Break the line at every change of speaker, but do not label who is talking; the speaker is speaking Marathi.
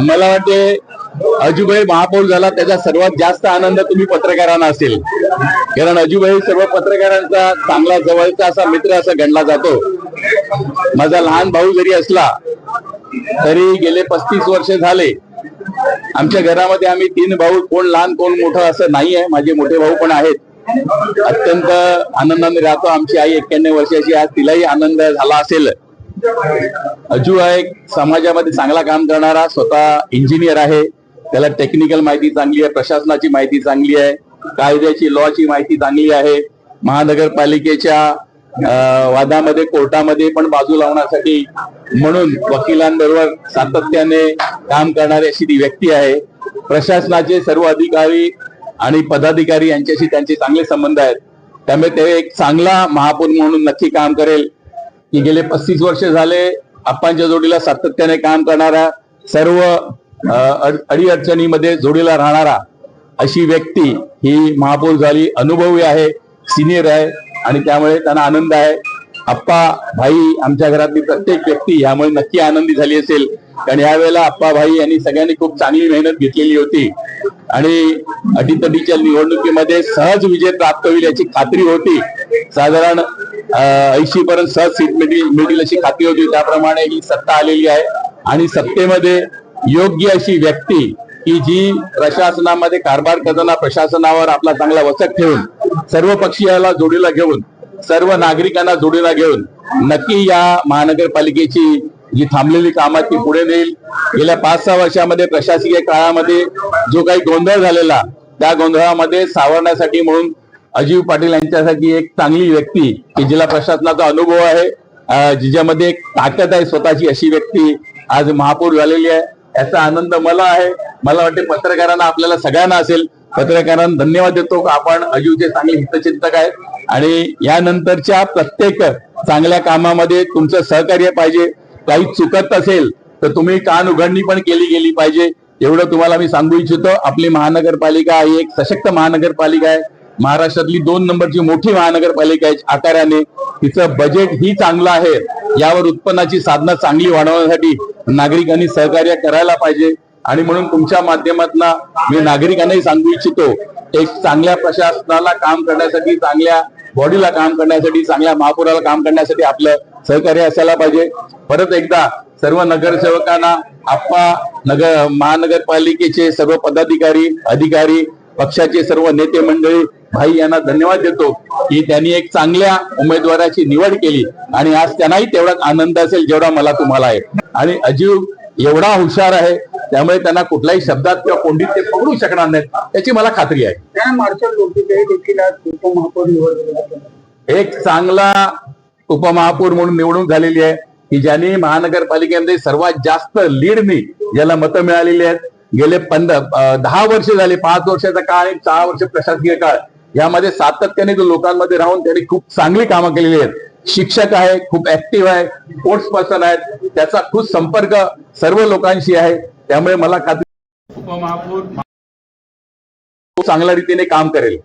मला वाटते अजूबाई महापौर झाला त्याचा सर्वात जास्त आनंद तुम्ही पत्रकारांना असेल. कारण अजूबाई सर्व पत्रकारांचा चांगला जवळचा असा मित्र असा गणला जातो. माझा लहान भाऊ जरी असला तरी गेले पस्तीस वर्ष झाले. आमच्या घरामध्ये आम्ही तीन भाऊ कोण लहान कोण मोठं असं नाही आहे माझे मोठे भाऊ पण आहेत. अत्यंत आनंदाने राहतो आमची आई एक्क्याण्णव वर्षाची. आज तिलाही आनंद झाला असेल. अजू हा एक समाजामध्ये चांगला काम करणारा स्वतः इंजिनियर आहे. त्याला टेक्निकल माहिती चांगली आहे प्रशासनाची माहिती चांगली आहे कायद्याची लॉची माहिती चांगली आहे. महानगरपालिकेच्या वादामध्ये कोर्टामध्ये पण बाजू लावण्यासाठी म्हणून वकिलांबरोबर सातत्याने काम करणारी अशी ती व्यक्ती आहे. प्रशासनाचे सर्व अधिकारी आणि पदाधिकारी यांच्याशी त्यांचे चांगले संबंध आहेत. त्यामुळे ते एक चांगला महापौर म्हणून नक्की काम करेल. की गेले पस्तीस वर्ष झाले आप्पांच्या जोडीला सातत्याने काम करणारा सर्व अडीअडचणीमध्ये जोडीला राहणारा अशी व्यक्ती ही महापौर झाली. अनुभवी आहे सिनियर आहे आणि त्यामुळे त्यांना आनंद आहे. आप्पा भाई आमच्या घरातली प्रत्येक व्यक्ती यामुळे नक्की आनंदी झाली असेल. कारण यावेळेला आप्पा भाई यांनी सगळ्यांनी खूप चांगली मेहनत घेतलेली होती. आणि अटीतटीच्या निवडणुकीमध्ये सहज विजय प्राप्त होईल याची खात्री होती. साधारण ऐंशी पर्यंत सहज सीट मिळतील मिळतील अशी खात्री होती. त्याप्रमाणे ही सत्ता आलेली आहे. आणि सत्तेमध्ये योग्य अशी व्यक्ती की जी प्रशासनामध्ये कारभार करताना प्रशासनावर आपला चांगला वचक ठेवून सर्व पक्षीयाला जोडीला घेऊन सर्व नागरिकांना जोडीला घेऊन नक्की या महानगरपालिकेची जी थांबलेली कामात ती पुढे नेईल. गेल्या पाच सहा वर्षामध्ये प्रशासकीय काळामध्ये जो काही गोंधळ झालेला त्या गोंधळामध्ये सावरण्यासाठी म्हणून अजीव पाटील यांच्यासाठी एक चांगली व्यक्ती की जिला प्रशासनाचा अनुभव आहे. जिच्यामध्ये एक ताकद आहे स्वतःची अशी व्यक्ती. आज महापौर झालेली आहे. याचा आनंद मला आहे. मला वाटते पत्रकारांना आपल्याला सगळ्यांना असेल. पत्रकारांना धन्यवाद देतो. का आपण अजीवचे चांगले हितचिंतक आहेत. आणि यानंतरच्या प्रत्येक चांगल्या कामामध्ये तुमचं सहकार्य पाहिजे. काही चुकत असेल तर तुम्ही कान उघडणी पण केली गेली पाहिजे. एवढं तुम्हाला मी सांगू इच्छितो. आपली महानगरपालिका ही एक सशक्त महानगरपालिका आहे. महाराष्ट्रातली दोन नंबरची मोठी महानगरपालिका आहे आकाराने तिचं बजेट ही चांगलं आहे. यावर उत्पन्नाची साधना चांगली वाढवण्यासाठी नागरिकांनी सहकार्य करायला पाहिजे. आणि म्हणून तुमच्या माध्यमातून मी नागरिकांनाही सांगू इच्छितो एक चांगल्या प्रशासनाला काम करण्यासाठी चांगल्या बॉडीला काम करण्यासाठी चांगल्या महापुराला काम करण्यासाठी आपलं सहकार्य असायला पाहिजे. परत एकदा सर्व नगरसेवकांना आप्पा नगर महानगरपालिकेचे सर्व पदाधिकारी अधिकारी पक्षाचे सर्व नेते मंडळी भाई यांना धन्यवाद देतो की त्यांनी एक चांगल्या उमेदवाराची निवड केली आणि आज त्यांनाही तेवढाच आनंद असेल जेवढा मला तुम्हाला आहे. आणि अजीव एवढा हुशार आहे त्यामुळे त्यांना कुठल्याही शब्दात किंवा कोंडीत ते पकडू शकणार नाहीत याची मला खात्री आहे. एक चांगला उपमहापौर म्हणून निवडणूक झालेली आहे की ज्यांनी महानगरपालिकेमध्ये सर्वात जास्त लीडनी ज्याला मतं मिळालेली आहेत. गेले पंधरा दहा वर्ष झाले पाच वर्षाचा काळ आणि सहा वर्ष प्रशासकीय काळ. यामध्ये सातत्याने तो लोकांमध्ये राहून त्यांनी खूप चांगली कामं केलेली आहेत. शिक्षक आहे खूप ऍक्टिव्ह आहे स्पोर्ट्स पर्सन आहेत. त्याचा खूप संपर्क सर्व लोकांशी आहे. त्यामुळे मला खात्री उपमहापौर खूप चांगल्या रीतीने काम करेल.